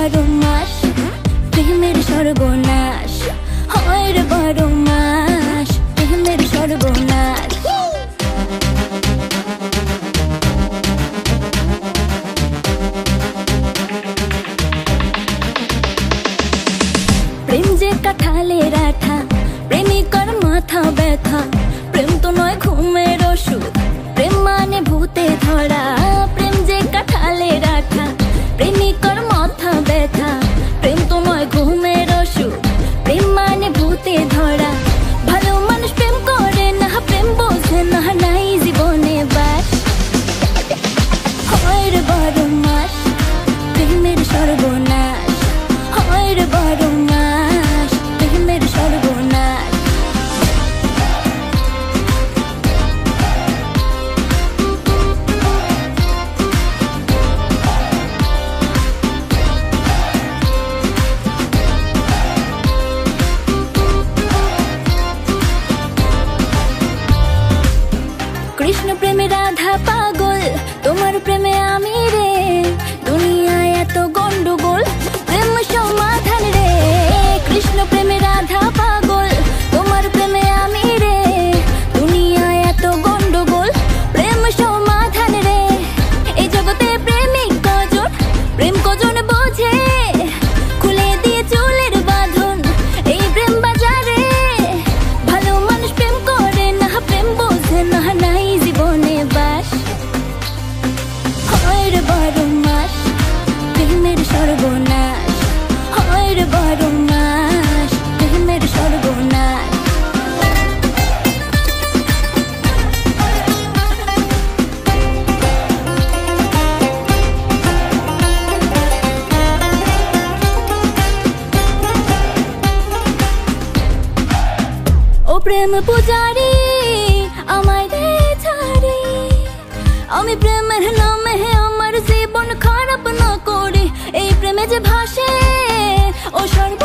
বারো মাস প্রেমের সর্বনাশ, হয় রে বারো মাস প্রেমের সর্বনাশ। প্রেম যে কাঁঠালের আঠা প্রেমিকর মাথা started going প্রেম পূজারি, আমায় দে ছাড়ি। আমি প্রেমের নামে আমার জীবন খারাপ না করে। এই প্রেমে যে ভাসে ও সর্ব